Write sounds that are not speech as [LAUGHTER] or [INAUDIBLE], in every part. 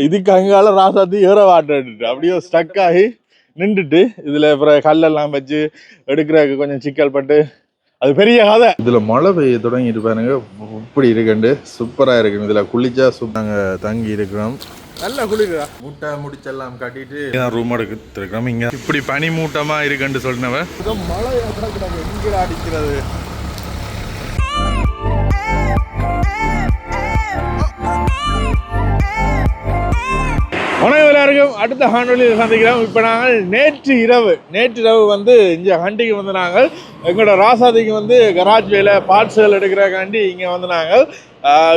இதுக்கு அங்கால ராசாத்தி ஏற வாட்டு அப்படியே ஸ்டக் ஆகி நின்றுட்டு இதுல அப்புறம் கல்லெல்லாம் வச்சு எடுக்கிறதுக்கு கொஞ்சம் சிக்கல் பட்டு அது பெரிய கதை இதுல மழை பெய்ய தொடங்கிட்டு பாருங்க இப்படி இருக்குண்டு சூப்பரா இருக்கு இதுல குளிச்சா சூப் நாங்க தங்கி இருக்கிறோம் நல்ல குளிரா மூட்டை முடிச்செல்லாம் கட்டிட்டு ரூம் எடுத்துருக்கோம் இங்க இப்படி பனி மூட்டமா இருக்குன்னு சொன்னவன் மழை எங்க அடிக்கிறது வணக்கம் எல்லாருக்கும். அடுத்த காணொலியில் சந்திக்கிறோம் இப்போ நாங்கள் நேற்று இரவு நேற்று இரவு வந்து இங்கே ஹண்டிக்கு வந்து நாங்கள் எங்களோட ராசாதிக்கு வந்து கராஜ் வேலை பார்ட்ஸ்கள் எடுக்கிறக்காண்டி இங்கே வந்து நாங்கள்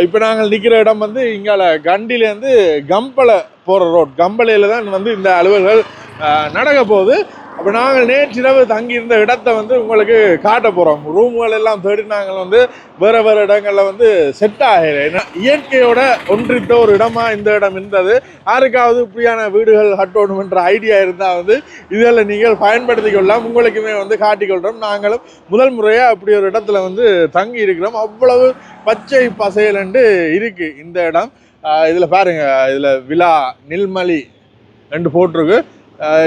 இப்போ நாங்கள் நிற்கிற இடம் வந்து இங்கால கண்டிலேருந்து கம்பளை போகிற ரோட் கம்பளையில் தான் வந்து இந்த அலுவல்கள் நடக்க போகுது. இப்போ நாங்கள் நேற்றிரவு தங்கி இருந்த இடத்த வந்து உங்களுக்கு காட்ட போகிறோம் ரூம்கள் எல்லாம் தேடி நாங்கள் வந்து வேறு வேறு இடங்களில் வந்து செட் ஆகலை. ஏன்னா இயற்கையோட ஒன்றித்த ஒரு இடமா இந்த இடம் இருந்தது. யாருக்காவது இப்படியான வீடுகள் கட்டணுமென்ற ஐடியா இருந்தால் வந்து இதில் நீங்கள் பயன்படுத்தி கொள்ளலாம். உங்களுக்குமே வந்து காட்டிக்கொள்கிறோம் நாங்களும் முதல் முறையாக அப்படி ஒரு இடத்துல வந்து தங்கி இருக்கிறோம். அவ்வளவு பச்சை பசையலண்டு இருக்குது இந்த இடம். இதில் பாருங்கள் இதில் விழா நில்மலி ரெண்டு போட்டிருக்கு.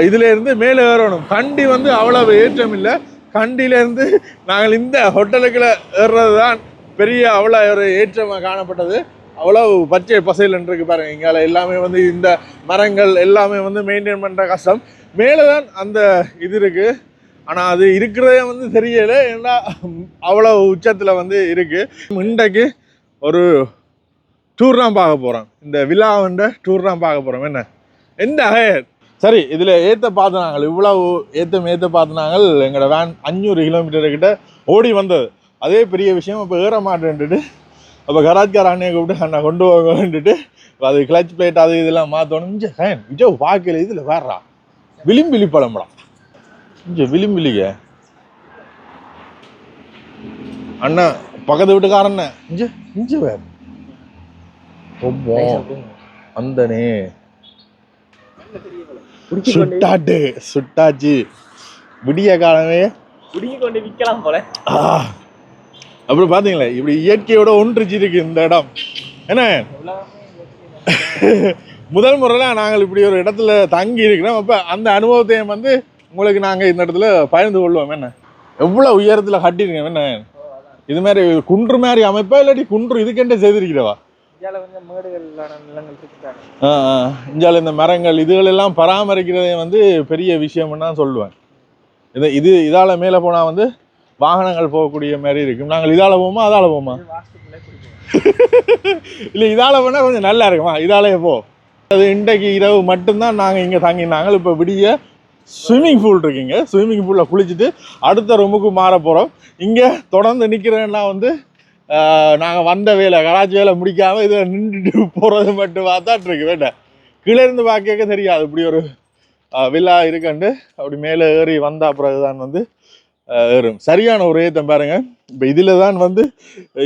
இதிலேருந்து மேலே ஏறணும். கண்டி வந்து அவ்வளவு ஏற்றம் இல்லை. கண்டியிலேருந்து நாங்கள் இந்த ஹோட்டலுக்குள்ள ஏறுறது தான் பெரிய அவ்வளோ ஒரு ஏற்றமாக காணப்பட்டது. அவ்வளோ பச்சை பசையில் இருக்கு பாருங்கள் இங்கால எல்லாமே வந்து இந்த மரங்கள் எல்லாமே வந்து மெயின்டைன் பண்ணுற கஷ்டம். மேலே தான் அந்த இது இருக்குது ஆனால் அது இருக்கிறதே வந்து தெரியல. ஏன்னா அவ்வளோ உச்சத்தில் வந்து இருக்குது இன்றைக்கு ஒரு டூர் தான் பார்க்க போகிறோம் இந்த விழாவுண்ட டூர் தான் பார்க்க போகிறோம் என்ன? எந்த ஹயர்? சரி இதில் ஏற்ற பார்த்து நாங்கள் இவ்வளவு ஏற்றம் ஏற்ற பார்த்து நாங்கள் எங்களோட வேன் அஞ்சூறு கிலோமீட்டர் கிட்ட ஓடி வந்தது. அதே பெரிய விஷயம் இப்போ ஏற மாட்டேன்ட்டு அப்போ கராத்கார அண்ணையை கூப்பிட்டு அண்ணா கொண்டு வாங்கன்ட்டு அது கிளச் பிளேட் அது இதெல்லாம் மாற்றணும் இங்கே ஹேன் விஜய் பார்க்கல இதில் வேறா விளிம்பிலி பழம்படா இங்கே விளிம்பிலிங்க அண்ணா பக்கத்து வீட்டுக்காரண்ண இஞ்ச இஞ்ச வேற ஒப்போ அந்தனே சுட்டாட்டு சுட்டாச்சு. விடிய காலமே. குடுங்கி கொண்டு விற்கலாம் போல. அப்புறம் பாத்தீங்களா இப்படி இயற்கையோட ஒன்றிச்சு இருக்கு இந்த இடம். என்ன? முதல் முறையில நாங்கள் இப்படி ஒரு இடத்துல தங்கி இருக்கிறோம். அப்ப அந்த அனுபவத்தையும் வந்து உங்களுக்கு நாங்க இந்த இடத்துல பகிர்ந்து கொள்வோம். என்ன? எவ்வளவு உயரத்துல கட்டிருக்கோம் என்ன? இது மாதிரி குன்று மாதிரி அமைப்பா இல்லாட்டி குன்று இதுக்கெண்டே செய்திருக்கிறவா? இந்தியாவில் கொஞ்சம் மேடுகளான நிலங்கள் இருக்குதாங்க ஆ, ஆ. இந்தியாவில் இந்த மரங்கள் இதுகள் எல்லாம் பராமரிக்கிறதே வந்து பெரிய விஷயம்னு தான் சொல்லுவேன். இது இது இதால மேலே போனால் வந்து வாகனங்கள் போகக்கூடிய மாதிரி இருக்கும். நாங்கள் இதால போவோமா அதால போவோமா? [LAUGHS] இல்லை இதால போனால் கொஞ்சம் நல்லா இருக்குமா. இதாலே போ. அது இன்றைக்கு இரவு மட்டும்தான் நாங்கள் இங்கே தங்கினாங்க இப்போ விடிய ஸ்விம்மிங் பூல் இருக்குங்க. ஸ்விம்மிங் பூலில் குளிச்சுட்டு அடுத்த ரூமுக்கு மாற போகிறோம் இங்கே தொடர்ந்து நிற்கிறேன்னா வந்து நாங்கள் வந்த வேலை கராச்சி வேலை முடிக்காமல் இதில் நின்றுட்டு போகிறது மட்டும் பார்த்தாட்டு இருக்கு வேண்டாம் கீழே இருந்து பார்க்க தெரியாது. இப்படி ஒரு விழா இருக்கண்டு அப்படி மேலே ஏறி வந்தால் பிறகு தான் வந்து ஏறும். சரியான ஒரு ஏத்தம் பாருங்க. இப்போ இதில் தான் வந்து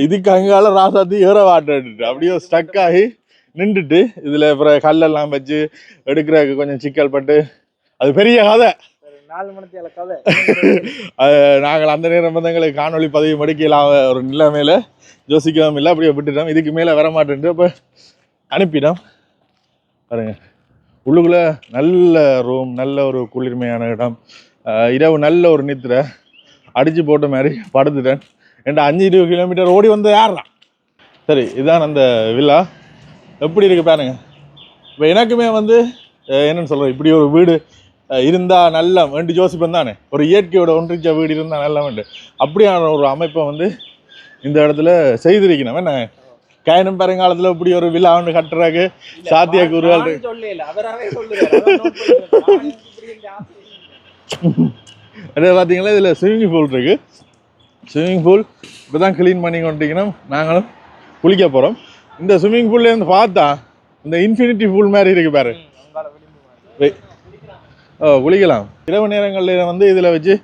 இதுக்கு அங்கால ராசாத்தி ஏற வாட்டு அப்படியே ஸ்டக் ஆகி நின்றுட்டு இதில் அப்புறம் கல்லெல்லாம் வச்சு எடுக்கிறதுக்கு கொஞ்சம் சிக்கல் பட்டு அது பெரிய கதை. [LAUGHS] நாங்கள் அந்த நேரம் எங்களுக்கு காணொளி பதவி மடிக்கலாம் ஒரு நிலைமையில யோசிக்கவும் இல்லை அப்படியே விட்டுட்டோம். இதுக்கு மேலே வர மாட்டேன்ட்டு அப்போ அனுப்பிட்டோம் பாருங்க. உள்ளுக்குள்ள நல்ல ரூம் நல்ல ஒரு குளிர்மையான இடம். இரவு நல்ல ஒரு நித்திரை அடித்து போட்ட மாதிரி படுத்துட்டேன். என்கிட்ட அஞ்சு இருபது கிலோமீட்டர் ஓடி வந்து ஏறுறான் சரி இதான் அந்த வில்லா எப்படி இருக்கு பாருங்க. இப்போ எனக்குமே வந்து என்னென்னு சொல்கிறேன் இப்படி ஒரு வீடு அஹ் இருந்தா நல்ல வேண்டு ஜோசிப்பன் தானே? ஒரு இயற்கையோட ஒன்றிச்ச வீடு இருந்தால் நல்ல வேண்டு. அப்படியான ஒரு அமைப்பை வந்து இந்த இடத்துல செய்திருக்கணும். என்ன? கயனும் பெருங்காலத்தில் இப்படி ஒரு விழா ஒன்று கட்டுறாக்கு சாத்திய ஆசை அதே பார்த்தீங்களா இதில் ஸ்விம்மிங் பூல் இருக்கு. ஸ்விம்மிங் பூல் இப்போ தான் க்ளீன் பண்ணி கொண்டிருக்கணும். நாங்களும் குளிக்க போகிறோம் இந்த ஸ்விம்மிங் பூல்லேருந்து பார்த்தா இந்த இன்ஃபினிட்டி பூல் மாதிரி இருக்கு பாரு. ம், குளிக்கலாம். இரவு நேரங்களில் வந்து இதில் வச்சு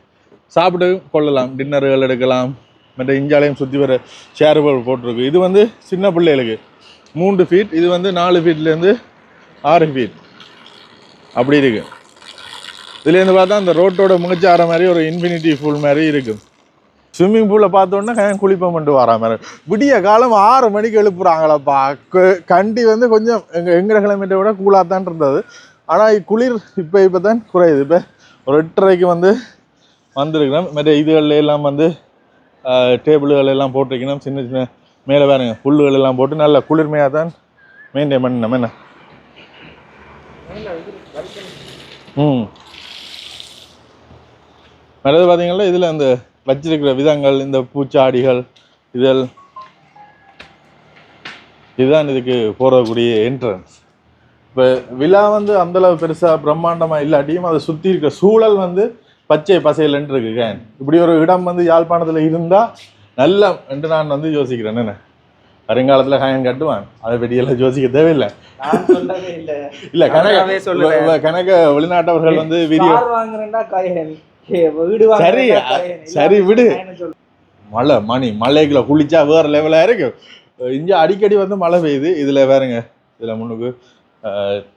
சாப்பிட்டு கொள்ளலாம். டின்னர்கள் எடுக்கலாம். மற்ற இஞ்சாலையும் சுற்றி வர சேர்கள் போட்டிருக்கு. இது வந்து சின்ன பிள்ளைகளுக்கு. மூன்று ஃபீட் இது வந்து நாலு ஃபீட்லேருந்து ஆறு ஃபீட் அப்படி இருக்கு. இதுலேருந்து பார்த்தா அந்த ரோட்டோட முகச்சார மாதிரி ஒரு இன்ஃபினிட்டி ஃபுல் மாதிரி இருக்கும் ஸ்விம்மிங் பூலில் பார்த்தோன்னா குளிப்போம் மட்டு வரா மாதிரி. விடிய காலம் ஆறு மணிக்கு எழுப்புறாங்களப்பா. க- கண்டி வந்து கொஞ்சம் எங்கள் எங்கட கிலோமீட்டரை விட கூலாக தான் இருந்தது. ஆனால் குளிர் இப்போ இப்போ தான் குறையுது. இப்போ ஒரு எட்டரைக்கு வந்து வந்திருக்கிறோம் மற்ற இதுகளில் எல்லாம் வந்து டேபிள்கள் எல்லாம் போட்டிருக்கணும். சின்ன சின்ன மேலே பாருங்க. புல்லுகள் எல்லாம் போட்டு நல்ல குளிர்மையாக தான் மெயின்டைன் பண்ணணும். என்ன? ம். அடுத்து பார்த்தீங்கன்னா இதில் அந்த வச்சிருக்கிற விதங்கள் இந்த பூச்சாடிகள் இதழ் இதுதான் இதுக்கு போகிறக்கூடிய என்ட்ரன்ஸ் இப்போ விழா வந்து அந்தளவு பெருசாக பிரம்மாண்டமாக இல்லாட்டியும் அதை சுற்றி இருக்க சூழல் வந்து பச்சை பசையிலன்ட்டு இருக்கு கேன். இப்படி ஒரு இடம் வந்து யாழ்ப்பாணத்தில் இருந்தால் நல்ல என்று நான் வந்து யோசிக்கிறேன். என்ன? வருங்காலத்தில் காயன் கட்டுவான். அதை பற்றியெல்லாம் யோசிக்க தேவையில்லை. இல்ல. கணக்க. கணக்க வெளிநாட்டவர்கள் வந்து வீடியோ சரி. சரி, விடு. மழை மணி மலைக்குள்ள குளிச்சா வேற லெவலாக இருக்கு. இங்கே அடிக்கடி வந்து மழை பெய்யுது. இதில் வேறுங்க இதில் முன்னுக்கு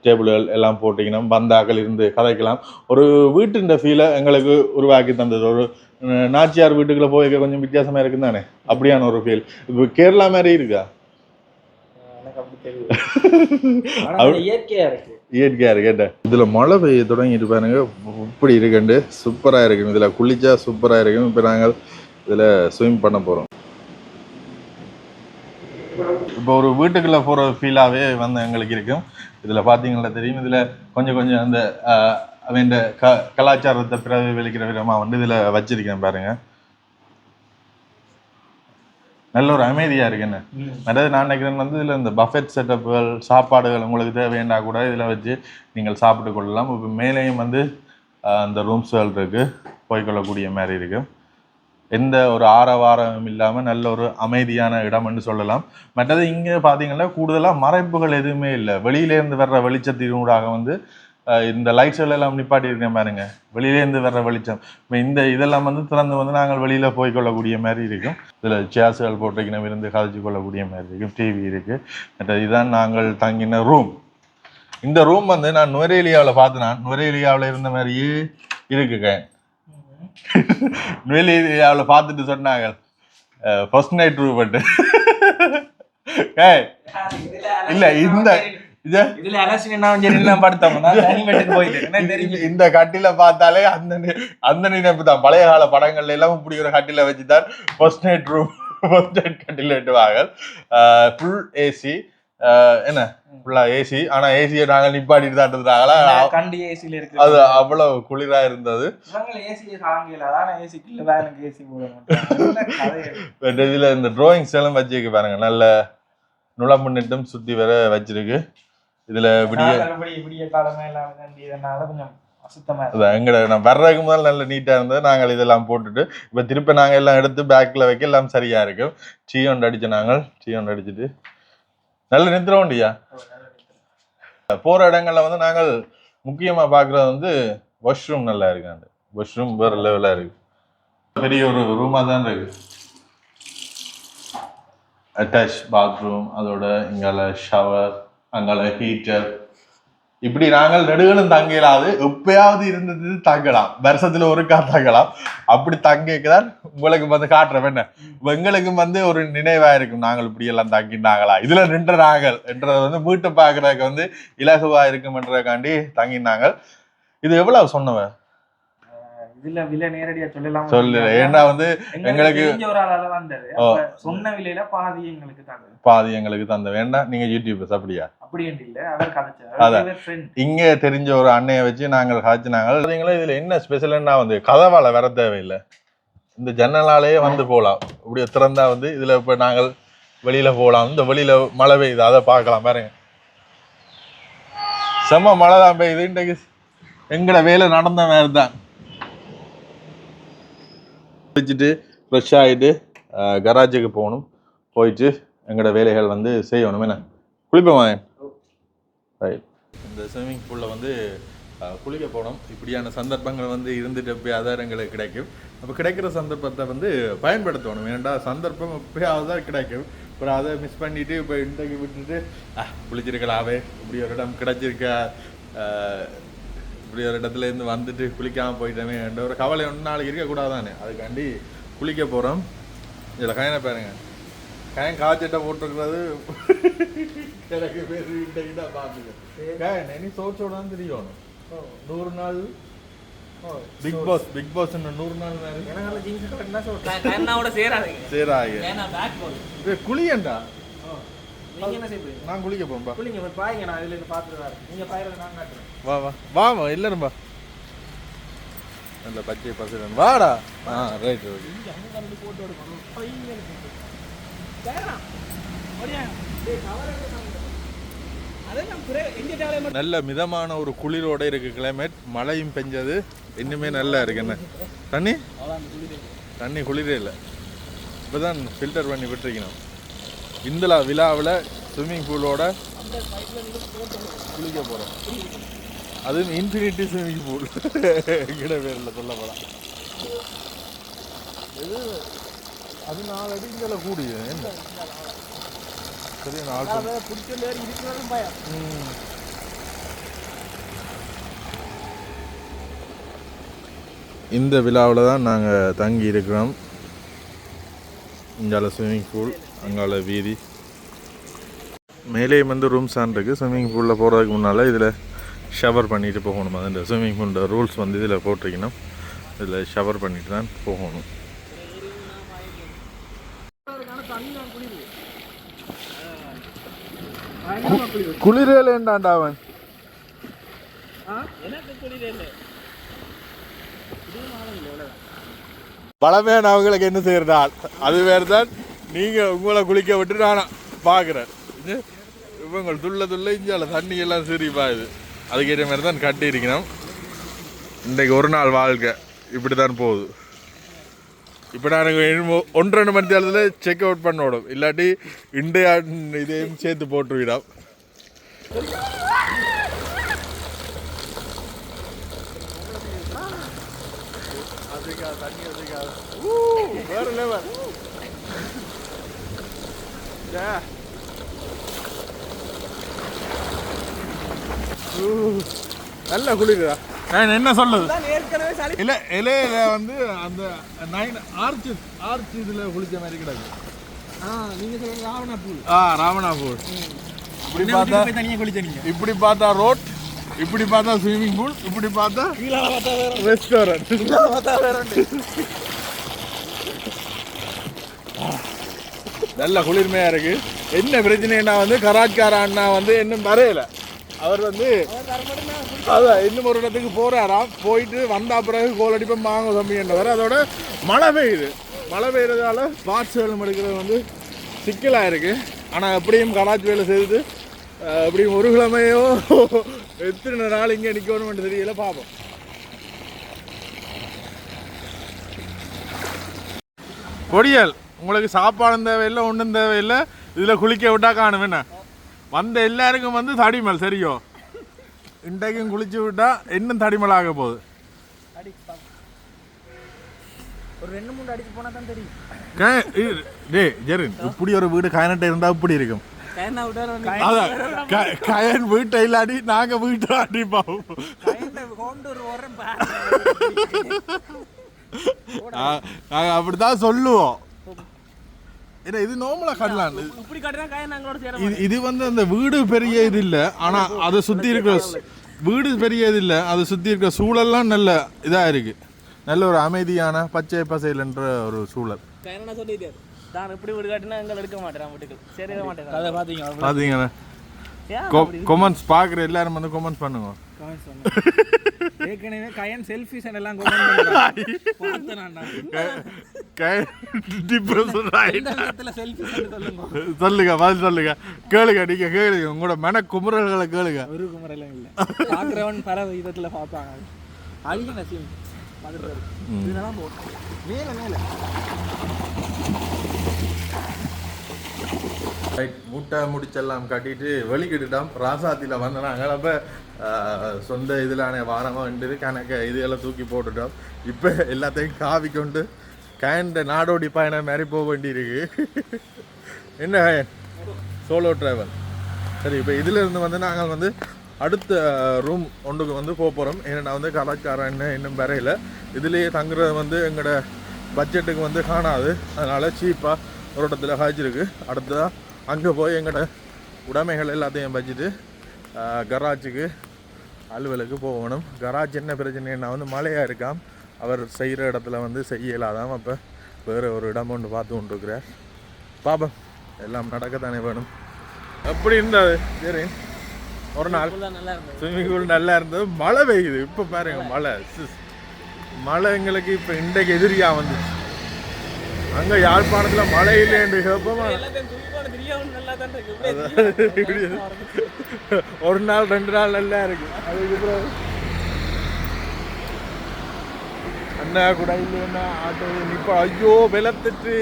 டேபிள்கள் எல்லாம் போட்டிங்கன்னா பந்தாக்கள் இருந்து கதைக்கலாம். ஒரு வீட்டுன்ற ஃபீலை எங்களுக்கு உருவாக்கி தந்தது. ஒரு நாச்சியார் வீட்டுக்குள்ள போய் கொஞ்சம் வித்தியாசமாக இருக்குன்னு தானே? அப்படியான ஒரு ஃபீல் இப்போ கேரளா மாதிரி இருக்கா? [LAUGHS] இயற்கையா இருக்கு. இதில் மழை பெய்ய தொடங்கிட்டு பாருங்க. இப்படி இருக்குண்டு. சூப்பராக இருக்கும் இதில் குளிச்சா சூப்பராக இருக்கும். இப்போ நாங்கள் இதில் ஸ்விம் பண்ண போகிறோம் இப்போ ஒரு வீட்டுக்குள்ளே போகிற ஃபீலாகவே வந்து எங்களுக்கு இருக்கும். இதில் பார்த்தீங்கன்னா தெரியும்? இதில் கொஞ்சம் கொஞ்சம் அந்த அவன் க கலாச்சாரத்தை பிரதிபலிக்கிற விதமாக வந்து இதில் வச்சிருக்கேன் பாருங்க. நல்ல ஒரு அமைதியாக இருக்கு என்ன? அதாவது நான் நினைக்கிறேன் வந்து இதில் இந்த பஃபெட் செட்டப்புகள் சாப்பாடுகள் உங்களுக்கு தேவையாண்டா கூட இதில் வச்சு நீங்கள் சாப்பிட்டு கொள்ளலாம். இப்போ மேலேயும் வந்து அந்த ரூம்ஸ்கள் இருக்கு. போய்க்கொள்ளக்கூடிய மாதிரி இருக்கு. எந்த ஒரு ஆரவாரமும் இல்லாமல் நல்ல ஒரு அமைதியான இடம்னு சொல்லலாம். மற்றது இங்கே பார்த்தீங்கன்னா கூடுதலாக மறைப்புகள் எதுவுமே இல்லை. வெளியிலேருந்து வர்ற வெளிச்சத்தினூடாக வந்து இந்த லைட்ஸ்கள் எல்லாம் நிப்பாட்டியிருக்கேன் பாருங்க. வெளியிலேருந்து வர்ற வெளிச்சம். இப்போ இந்த இதெல்லாம் வந்து திறந்து வந்து நாங்கள் வெளியில் போய்க்கொள்ளக்கூடிய மாதிரி இருக்கும். இதில் சேர்ஸுகள் போட்டிருக்கணும் இருந்து கதைச்சு கொள்ளக்கூடிய மாதிரி இருக்கும். டிவி இருக்குது மற்ற இதுதான் நாங்கள் தங்கின ரூம் இந்த ரூம் வந்து நான் நுவரேலியாவில் பார்த்தேன் நான் இருந்த மாதிரியே இருக்குங்க. நுவரேலியாவில் பார்த்துட்டு சொன்னாங்க. ஃபர்ஸ்ட் நைட் ரூம் பட்டு. ஏய் இல்ல இந்த இந்த கட்டில பார்த்தாலே அந்த அந்த நினைப்பு தான். பழைய கால படங்கள்ல எல்லாம் இப்படி ஒரு கட்டில வச்சுதான் first night room first night கட்டில வெட்டுவாங்க. ஃபுல் ஏசி என்ன? ஃபுல்லா ஏசி ஆனா ஏசியை நாங்க நிப்பாட்டிட்டு தான் இருந்தாங்களா கண்டி ஏசில இருக்கு அது அவ்வளவு குளிரா இருந்தது. இதுல இந்த டிராயிங்ஸ் எல்லாம் வச்சிருக்கு பாருங்க. நல்ல நுழம்பு நெட்டும் சுத்தி வர வச்சிருக்கு. இதுல விடிய விடிய காலமே எல்லாம் எங்கட நான் வர்றதுக்கு முதல்ல நல்ல நீட்டா இருந்தது. நாங்கள் இதெல்லாம் போட்டுட்டு இப்ப திருப்பி நாங்க எல்லாம் எடுத்து பேக்ல வைக்க எல்லாம் சரியா இருக்கும் டீ ஒன்று அடிச்ச நாங்கள் டீ ஒன்று அடிச்சிட்டு நல்ல நித்திர போகிற இடங்களில் வந்து நாங்கள் முக்கியமாக பார்க்குறது வந்து வாஷ்ரூம் நல்லா இருக்கு அந்த வாஷ்ரூம் வேறு லெவலாக இருக்கு. பெரிய ஒரு ரூமாக தான் இருக்கு. அட்டாச் பாத்ரூம் அதோட இங்கால ஷவர் அங்கால ஹீட்டர் இப்படி நாங்கள் நெடுகளும் தங்கலாது. எப்பயாவது இருந்தது தங்கலாம். வருஷத்துல ஒரு தங்கலாம். அப்படி தங்கிதான் உங்களுக்கு வந்து காட்டுறோம். என்ன? எங்களுக்கும் வந்து ஒரு நினைவா இருக்கும். நாங்கள் இப்படி எல்லாம் தங்கினாங்களா? இதுல நின்ற நாங்கள் என்றதை வந்து மீட்டு பாக்குறதுக்கு வந்து இலகுவா இருக்கும்ன்றதுக்காண்டி தங்கினாங்க இது எவ்வளவு சொன்னவன் இதுல விலை நேரடியா சொல்லலாம்? சொல்லு ஏன்னா வந்து எங்களுக்கு ஒரு ஆளால வந்தது. சொன்ன விலையில பாதி எங்களுக்கு தந்தது. பாதி எங்களுக்கு தந்த வேண்டாம் நீங்க யூடியூபர்ஸ் அப்படியா? அப்படி இல்ல. அவர் கதைச்சார். இங்கே தெரிஞ்ச ஒரு அண்ணையை வச்சு நாங்கள் காய்ச்சினாங்க. பார்த்தீங்களா இதுல என்ன ஸ்பெஷல்னா வந்து கதவால வர தேவையில்லை. இந்த ஜன்னலாலேயே வந்து போகலாம் இப்படி திறந்தா வந்து இதுல இப்ப நாங்கள் வெளியில போகலாம் இந்த வெளியில மழை பெய்யுது. அதை பார்க்கலாம். பாருங்க. செம்ம மழை தான் பெய்யுது. இன்றைக்கு எங்கட வேலை நடந்த மாதிரி தான். குளிச்சுட்டு ஃப்ரெஷ் ஆகிட்டு கராஜுக்கு போகணும். போயிட்டு எங்களோட வேலைகள் வந்து செய்யணும். என்ன? குளிப்போமா ரைட் இந்த ஸ்விம்மிங் பூலில் வந்து குளிக்க போனோம் இப்படியான சந்தர்ப்பங்கள் வந்து இருந்துட்டு போய் எங்களுக்கு கிடைக்கும். அப்போ கிடைக்கிற சந்தர்ப்பத்தை வந்து பயன்படுத்தணும். ஏன்னா சந்தர்ப்பம் எப்பயாவது தான் கிடைக்கும். அப்புறம் அதை மிஸ் பண்ணிட்டு இப்போ இன்றைக்கு விட்டுட்டு அஹ், குளிச்சிருக்கலாவே இப்படி ஒரு இடம் கிடைச்சிருக்க? இப்படி ஒரு இடத்துல இருந்து வந்துட்டு குளிக்காமல் போயிட்டோமே என்ற ஒரு கவலை ஒன்று நாளைக்கு இருக்கக்கூடாதானே? அதுக்காண்டி குளிக்க போகிறோம் இதில் கயனை பாருங்க. கயன் காய்ச்சட்டை போட்டிருக்கிறது. எனக்கு பேர் இன்றைக்கு பார்த்துக்க கயன் இனி சோச்சோட தான் தெரியும். நூறு நாள். பிக் பாஸ் பிக் பாஸ் நூறு நாள் தான்? போல் இது குளியண்டா? என்ன நான் குளிக்க போம்பா புள்ளிங்க போய் பாருங்க நான் இதுல இருந்து பார்த்துட்டு வரேன். நீங்க பாயிரத நான் காட்டுறேன். வா வா. வா வா இல்லைன்பா நல்ல பச்சை பசங்க வாடா. ஆ ரைட் ஓகே இங்க அங்க கரண்ட் போட்டு எடுக்கணும். தேவையில்லை நல்ல மிதமான ஒரு குளிரோட இருக்கு கிளைமேட் மழையும் பெஞ்சது. இன்னுமே நல்லா இருக்கு. என்ன? தண்ணி? தண்ணி குளிரே இல்லை. இப்போதான் ஃபில்டர் பண்ணி விட்டுருக்கணும். இந்தலா விழாவில் ஸ்விம்மிங் பூலோட குளிக்க போகிறோம் அதுவும் இன்ஃபினிட்டி ஸ்விம்மிங் பூல் கிட பேரில் சொல்ல போகலாம் இது அது நாலு அடி இங்கே கூடிய என்ன சரி நாலு ம். இந்த விழாவில் தான் நாங்கள் தங்கி இருக்கிறோம். இங்கால ஸ்விம்மிங் பூல் அங்கால வீதி. மேலே வந்து ரூம்ஸ் ஆன் இருக்குது ஸ்விம்மிங் பூலில் போகிறதுக்கு முன்னால் இதில் ஷவர் பண்ணிட்டு போகணும். அந்த ஸ்விம்மிங் பூலோட ரூல்ஸ் வந்து இதில் போட்டிருக்கணும். இதில் ஷவர் பண்ணிட்டு தான் போகணும். குளிரேலேண்டாண்டா அவன்? பழமையான அவங்களுக்கு என்ன செய்யறதா? அது வேறு தான் நீங்கள் உங்களை குளிக்க விட்டு நான் பார்க்குறேன் இவங்க துள்ள துள்ள இஞ்சால தண்ணி எல்லாம் சிரிப்பா இது. அதுக்கேற்ற மாதிரி தான் கட்டி இருக்கணும். இன்றைக்கு ஒரு நாள் வாழ்க்கை இப்படி தான் போகுது. இப்போ நான் இன்னும் ஒன்று ரெண்டு மணி நேரத்தில் செக் அவுட் பண்ண விடும். இல்லாட்டி இண்டியா இதையும் சேர்த்து போட்டுவிடும். வேறு லெவல் நல்ல குளிருதா நான் என்ன சொல்லுது? இல்ல இலையில வந்து அந்த நைன் ஆர்ச் ஆர்ச் இதுல குளிச்ச மாதிரி கிடக்கு. ஆ நீங்க சொல்றது ராவணா பூ ஆ ராமநாபூர் இப்படி பார்த்தா இப்படி பார்த்தா ரோட் இப்படி பார்த்தா ஸ்விம்மிங் பூல் இப்படி பார்த்தா கீழே பார்த்தா வேற ரெஸ்டாரண்ட் கீழே பார்த்தா வேற நல்ல குளிர்மையாக இருக்குது என்ன பிரச்சனைனா வந்து கராட்கார அண்ணா வந்து இன்னும் வரையலை அவர் வந்து அதான் இன்னும் ஒரு இடத்துக்கு போகிறாராம் போயிட்டு வந்த பிறகு கோல் அடிப்போம் வாங்க தம்பின்றவர் அதோட மழை பெய்யுது. மழை பெய்யுறதால பார்ட்ஸ் வேலை எடுக்கிறது வந்து சிக்கலாக இருக்குது ஆனால் எப்படியும் கராச்சி வேலை செய்து எப்படியும் ஒரு கிழமையோ எத்தனை நாள் இங்கே நிற்கணும்னு தெரியல பார்ப்போம் பொடியல் உங்களுக்கு சாப்பாடும் தேவையில்லை ஒன்றும் தேவையில்லை. இதில் குளிக்க விட்டா என்ன? வந்த எல்லாருக்கும் வந்து தடிமல் சரியோ? இன்றைக்கும் குளிச்சு விட்டா இன்னும் தடிமல் ஆக போகுது. ஒரு ரெண்டு மூணு அடிச்சு போனா தான் தெரியும். டேய் ஜெரின் இப்படி ஒரு வீடு கயனட்டை இருந்தால் இப்படி இருக்கும். கயன் வீட்டை இல்லாடி நாங்கள் வீட்டை அடிப்போம் நாங்கள் அப்படி தான் சொல்லுவோம். ஏன்னா இது நார்மலாக கடலாம் இப்படி காட்டினா காய் நாங்களோட சேர இது இது வந்து அந்த வீடு பெரிய இது இல்லை. ஆனால் அதை சுற்றி இருக்கிற வீடு பெரிய இது இல்லை. அதை சுற்றி இருக்கிற சூழல்லாம் நல்ல இதாக இருக்கு. நல்ல ஒரு அமைதியான பச்சை பசையில்ன்ற ஒரு சூழல். கைனா சொல்லிட்டாரு தான் இப்படி வீடு காட்டினா எங்களை எடுக்க மாட்டேன் வீட்டுக்கு. சேரவே மாட்டேன். அதை பார்த்தீங்க பார்த்தீங்கன்னா கொமெண்ட்ஸ் பார்க்குற எல்லாரும் வந்து கொமெண்ட்ஸ் பண்ணுங்க. [LAUGHS] ஏற்கனவே கயன் செல்ஃபி செல்ஃபி சொல்லுங்க. பதில் சொல்லுங்க. கேளுங்க நீங்க கேளுங்க. உங்களோட மன குமுறல்களை கேளுங்க. ஒரு குமரெல்லாம் இல்லை. பார்க்குறவன் பல விதத்தில் பார்ப்பாங்க. நசியம் பார்த்துட்டு இதெல்லாம் போட்டோம் மேலே மேலே. ரைட் முட்டை முடிச்செல்லாம் கட்டிட்டு வெளிக்கிட்டுட்டோம். ராசாத்தியில் நாங்கள் அப்போ சொந்த இதிலான வாரமாக வேண்டியது கணக்க இதையெல்லாம் தூக்கி போட்டுட்டோம். இப்போ எல்லாத்தையும் காவி கொண்டு கேண்ட நாடோடி பயணம் மாதிரி போக வேண்டியிருக்கு. என்ன சோலோ ட்ராவல் சரி இப்போ இதிலிருந்து வந்து நாங்கள் வந்து அடுத்த ரூம் ஒன்றுக்கு வந்து போக போகிறோம் ஏன்னா வந்து கலாச்சாரம் என்ன இன்னும் வரையில். இதுலேயே தங்குறது வந்து எங்களோட பட்ஜெட்டுக்கு வந்து காணாது. அதனால் சீப்பாக ஒரு இடத்துல காய்ச்சிருக்கு. அடுத்ததாக அங்கே போய் எங்களோட உடைமைகள் எல்லாத்தையும் வச்சுட்டு கராஜுக்கு அலுவலுக்கு போகணும். கராஜ் என்ன பிரச்சனைன்னா வந்து மழையாக இருக்காம். அவர் செய்கிற இடத்துல வந்து செய்யலாதாம். அப்போ வேறு ஒரு இடம் ஒன்று பார்த்து கொண்டிருக்கிறார். பாப்போம் எல்லாம் நடக்கத்தானே வேணும். எப்படி இருந்தது? சரி. ஒரு நாள் ஸ்விம்மிங் பூல் நல்லா இருந்தது. மழை பெய்யுது. இப்போ பாருங்க மழை. மழை எங்களுக்கு இப்போ இன்றைக்கு எதிரியாக வந்துச்சு. அங்கே யாழ்ப்பாணத்தில் மழை கேட்போமா? நல்லா தான் இருக்கு. ஒரு நாள் ரெண்டு நாள் நல்லா இருக்கு. அதுக்கப்புறம் அண்ணா கூட இல்லைன்னா ஆட்டோ நிப்பா ஐயோ விளத்துட்டு.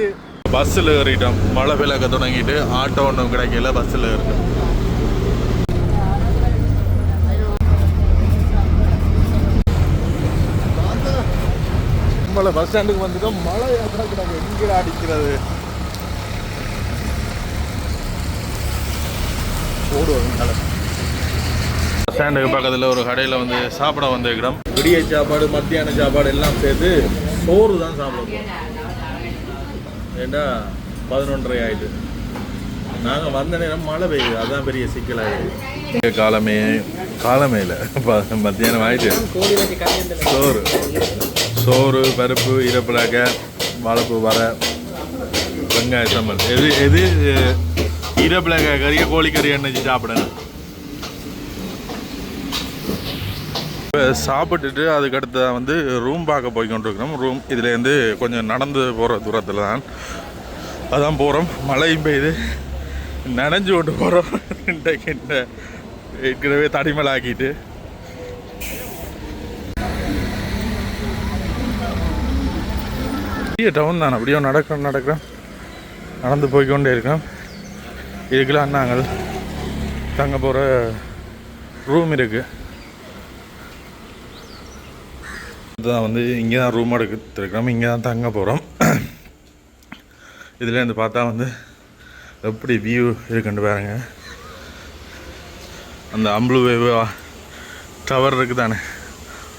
பஸ்ஸில் ஏறிட்டோம். மழை விளக்க தொடங்கிட்டு ஆட்டோ ஒன்றும் கிடைக்கல பஸ்ஸில் ஏறிட்டோம். நம்மள பஸ் ஸ்டாண்டுக்கு வந்துட்டோம். மழை கிடக்கு எங்கே அடிக்கிறது? ஓடுவோம் மழை ஸ்டாண்டுக்கு பக்கத்தில் ஒரு கடையில் வந்து சாப்பிட வந்திருக்கிறோம் விடிய சாப்பாடு மத்தியான சாப்பாடு எல்லாம் சேர்த்து சோறு தான் சாப்பிடுவோம் ஏண்டா? பதினொன்றரை ஆயிடுது நாங்கள் வந்த நேரம் மழை பெய்யுது. அதுதான் பெரிய சிக்கலாயிடுது. காலமே காலமே இல்லை. மத்தியானம் ஆயிட்டு. சோறு. சோறு பருப்பு ஈரப்பிளாக்க வாழைப்பூ வர வெங்காய சம்பல். எது எது ஈரப்பிளாக்க கறியை கோழிக்கறி எண்ணெய் சாப்பிடணும்? இப்போ சாப்பிட்டுட்டு அதுக்கடுத்து வந்து ரூம் பார்க்க போய் கொண்டிருக்கிறோம். ரூம் இதுலேருந்து கொஞ்சம் நடந்து போகிற தூரத்தில் தான். அதான் போகிறோம் மழையும் பெய்யுது நனைஞ்சு கொண்டு போகிறோம் இன்றைக்கு இந்த ஏற்கனவே தடிமலாக்கிட்டு. பெரிய டவுன் தான். அப்படியே நடக்கிறோம் நடக்கிறோம் நடந்து போய்க்கொண்டே இருக்கோம். இதுக்கெல்லாம் நாங்கள் தங்க போகிற ரூம் இருக்குது இதுதான் வந்து இங்கே தான் ரூம் எடுத்துருக்கிறோம். இங்கே தான் தங்க போகிறோம் இதுலேருந்து பார்த்தா வந்து எப்படி வியூ இருக்குன்னு பாருங்க. அந்த அம்பளு வேவு டவர் இருக்குது தானே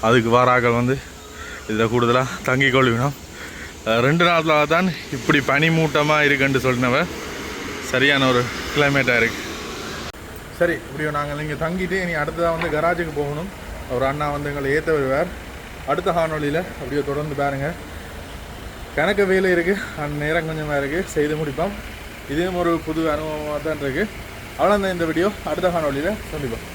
அதுக்கு வாராக்கள் வந்து இதில் கூடுதலாக தங்கி கொள்வினோம். ரெண்டு நாளாக தான் இப்படி பனி மூட்டமாக இருக்குன்னு சொன்னவ சரியான ஒரு கிளைமேட்டாக இருக்குது சரி இப்படியோ நாங்கள் இங்கே தங்கிட்டு இனி அடுத்ததாக வந்து கராஜுக்கு போகணும். ஒரு அண்ணா வந்து எங்களை ஏற்ற வருவார். அடுத்த காணொலியில் அப்படியே தொடர்ந்து பாருங்கள் கணக்கு வேலை இருக்குது அந்த நேரம் கொஞ்சமாக இருக்குது செய்து முடிப்போம். இதுவும் ஒரு புது அனுபவமாக தான் இருக்குது அவ்வளோ இந்த வீடியோ அடுத்த காணொலியில் சந்திப்போம்.